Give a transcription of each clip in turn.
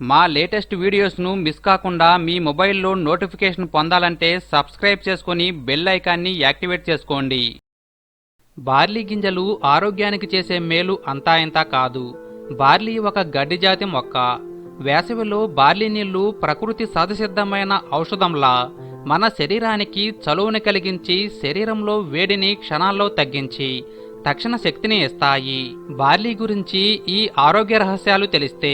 మా latest వీడియోస్ను miss కాకుండా మీ మొబైల్లో నోటిఫికేషన్ పొందాలంటే సబ్స్క్రైబ్ చేసుకొని బెల్ ఐకాన్ని యాక్టివేట్ చేసుకోండి. బార్లీ గింజలు ఆరోగ్యానికి చేసే మేలు అంతా ఇంతా కాదు. బార్లీ ఒక గడ్డి జాతి మొక్క. వేసవిలో బార్లీ నీళ్ళు ప్రకృతి సహజసిద్ధమైన ఔషధంలా మన శరీరానికి చలువని కలిగించి శరీరంలో వేడిని క్షణాల్లో తగ్గించి తక్షణ శక్తిని ఇస్తాయి. బార్లీ గురించి ఈ ఆరోగ్య రహస్యాలు తెలిస్తే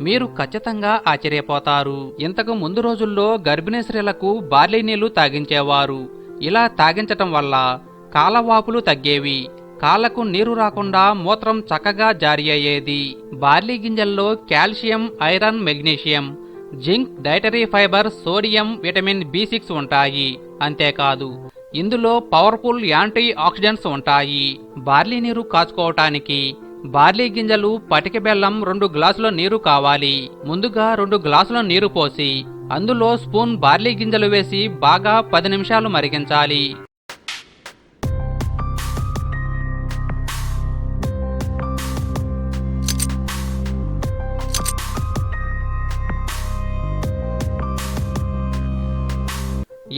మీరు ఖచ్చితంగా ఆశ్చర్యపోతారు. ఇంతకు ముందు రోజుల్లో గర్భిణీ స్త్రీలకు బార్లీ నీళ్ళు తాగించేవారు. ఇలా తాగించటం వల్ల కాలవాపులు తగ్గేవి. కాళ్ళకు నీరు రాకుండా మూత్రం చక్కగా జారీ అయ్యేది. బార్లీ గింజల్లో calcium iron magnesium zinc dietary fibre sodium vitamin B six ఉంటాయి. అంతేకాదు ఇందులో పవర్ఫుల్ యాంటీ ఆక్సిడెంట్స్ ఉంటాయి. బార్లీ నీరు కాచుకోవటానికి బార్లీ గింజలు పటిక బెల్లం రెండు గ్లాసుల నీరు కావాలి. ముందుగా రెండు గ్లాసుల నీరు పోసి అందులో స్పూన్ బార్లీ గింజలు వేసి బాగా పది నిమిషాలు మరిగించాలి.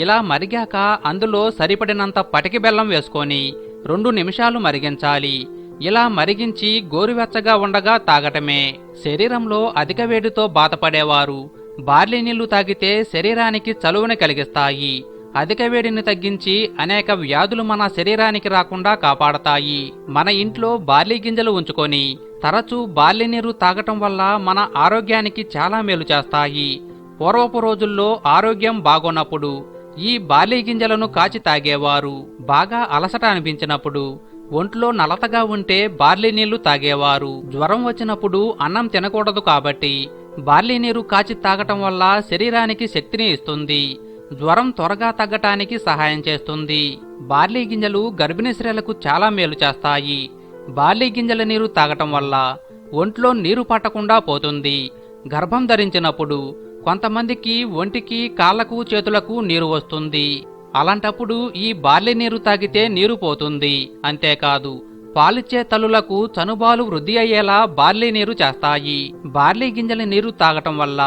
ఇలా మరిగాక అందులో సరిపడినంత పటికి బెల్లం వేసుకొని రెండు నిమిషాలు మరిగించాలి. ఇలా మరిగించి గోరువెచ్చగా ఉండగా తాగటమే. శరీరంలో అధిక వేడితో బాధపడేవారు. బార్లీ నీళ్ళు తాగితే శరీరానికి చలువని కలిగిస్తాయి. అధిక వేడిని తగ్గించి అనేక వ్యాధులు మన శరీరానికి రాకుండా కాపాడతాయి. మన ఇంట్లో బార్లీ గింజలు ఉంచుకొని తరచూ బార్లీ నీరు తాగటం వల్ల మన ఆరోగ్యానికి చాలా మేలు చేస్తాయి. పూర్వపు రోజుల్లో ఆరోగ్యం బాగోనప్పుడు ఈ బార్లీ గింజలను కాచి తాగేవారు. బాగా అలసట అనిపించినప్పుడు ఒంట్లో నలతగా ఉంటే బార్లీ నీళ్ళు తాగేవారు. జ్వరం వచ్చినప్పుడు అన్నం తినకూడదు కాబట్టి బార్లీ నీరు కాచి తాగటం వల్ల శరీరానికి శక్తిని ఇస్తుంది. జ్వరం త్వరగా తగ్గటానికి సహాయం చేస్తుంది. బార్లీ గింజలు గర్భిణీ స్త్రీలకు చాలా మేలు చేస్తాయి. బార్లీ గింజల నీరు తాగటం వల్ల ఒంట్లో నీరు పట్టకుండా పోతుంది. గర్భం ధరించినప్పుడు కొంతమందికి ఒంటికి కాళ్ళకు చేతులకు నీరు వస్తుంది. అలాంటప్పుడు ఈ బార్లీ నీరు తాగితే నీరు పోతుంది. అంతేకాదు పాలిచ్చే తల్లులకు చనుబాలు వృద్ధి అయ్యేలా బార్లీ నీరు చేస్తాయి. బార్లీ గింజల నీరు తాగటం వల్ల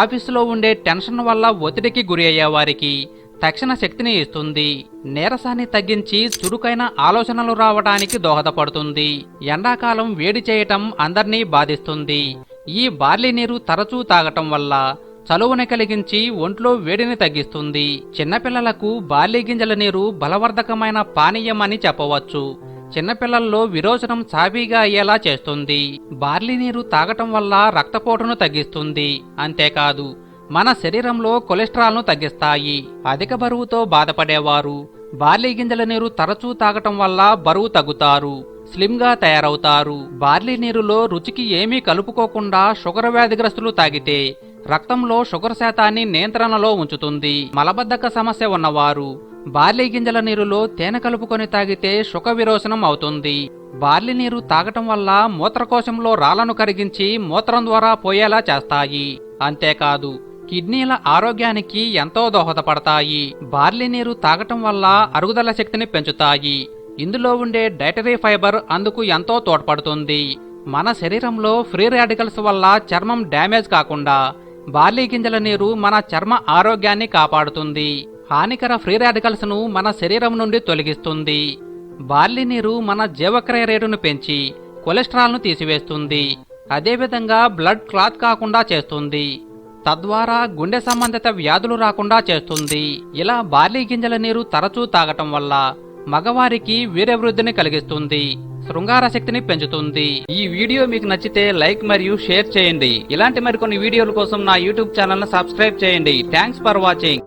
ఆఫీసులో ఉండే టెన్షన్ వల్ల ఒత్తిడికి గురి అయ్యేవారికి తక్షణ శక్తిని ఇస్తుంది. నీరసాన్ని తగ్గించి చురుకైన ఆలోచనలు రావడానికి దోహదపడుతుంది. ఎండాకాలం వేడి చేయటం అందర్నీ బాధిస్తుంది. ఈ బార్లీ నీరు తరచూ తాగటం వల్ల చలువని కలిగించి ఒంట్లో వేడిని తగ్గిస్తుంది. చిన్నపిల్లలకు బార్లీ గింజల నీరు బలవర్ధకమైన పానీయం అని చెప్పవచ్చు. చిన్నపిల్లల్లో విరోచనం సాబీగా అయ్యేలా చేస్తుంది. బార్లీ నీరు తాగటం వల్ల రక్తపోటును తగ్గిస్తుంది. అంతేకాదు మన శరీరంలో కొలెస్ట్రాల్ను తగ్గిస్తాయి. అధిక బరువుతో బాధపడేవారు బార్లీ గింజల నీరు తరచూ తాగటం వల్ల బరువు తగ్గుతారు స్లిమ్గా తయారవుతారు. బార్లీ నీరులో రుచికి ఏమీ కలుపుకోకుండా షుగర్ వ్యాధిగ్రస్తులు తాగితే రక్తంలో షుగర్ శాతాన్ని నియంత్రణలో ఉంచుతుంది. మలబద్ధక సమస్య ఉన్నవారు బార్లీ గింజల నీరులో తేనె కలుపుకొని తాగితే సుఖ విరోచనం అవుతుంది. బార్లీ నీరు తాగటం వల్ల మూత్రకోశంలో రాళ్ళను కరిగించి మూత్రం ద్వారా పోయేలా చేస్తాయి. అంతేకాదు కిడ్నీల ఆరోగ్యానికి ఎంతో దోహదపడతాయి. బార్లీ నీరు తాగటం వల్ల అరుగుదల శక్తిని పెంచుతాయి. ఇందులో ఉండే డైటరీ ఫైబర్ అందుకు ఎంతో తోడ్పడుతుంది. మన శరీరంలో ఫ్రీ రాడికల్స్ వల్ల చర్మం డ్యామేజ్ కాకుండా బార్లీ గింజల నీరు మన చర్మ ఆరోగ్యాన్ని కాపాడుతుంది. హానికర ఫ్రీ రాడికల్స్ను మన శరీరం నుండి తొలగిస్తుంది. బార్లీ నీరు మన జీవక్రియ రేటును పెంచి కొలెస్ట్రాల్ను తీసివేస్తుంది. అదేవిధంగా బ్లడ్ క్లాత్ కాకుండా చేస్తుంది. తద్వారా గుండె సంబంధిత వ్యాధులు రాకుండా చేస్తుంది. ఇలా బార్లీ గింజల నీరు తరచూ తాగటం వల్ల మగవారికి వీరవృద్ధిని కలిగిస్తుంది. శృంగార శక్తిని పెంచుతుంది. ఈ వీడియో మీకు నచ్చితే లైక్ మరియు షేర్ చేయండి. ఇలాంటి మరికొన్ని వీడియోల కోసం నా యూట్యూబ్ ఛానల్ సబ్స్క్రైబ్ చేయండి. Thanks for watching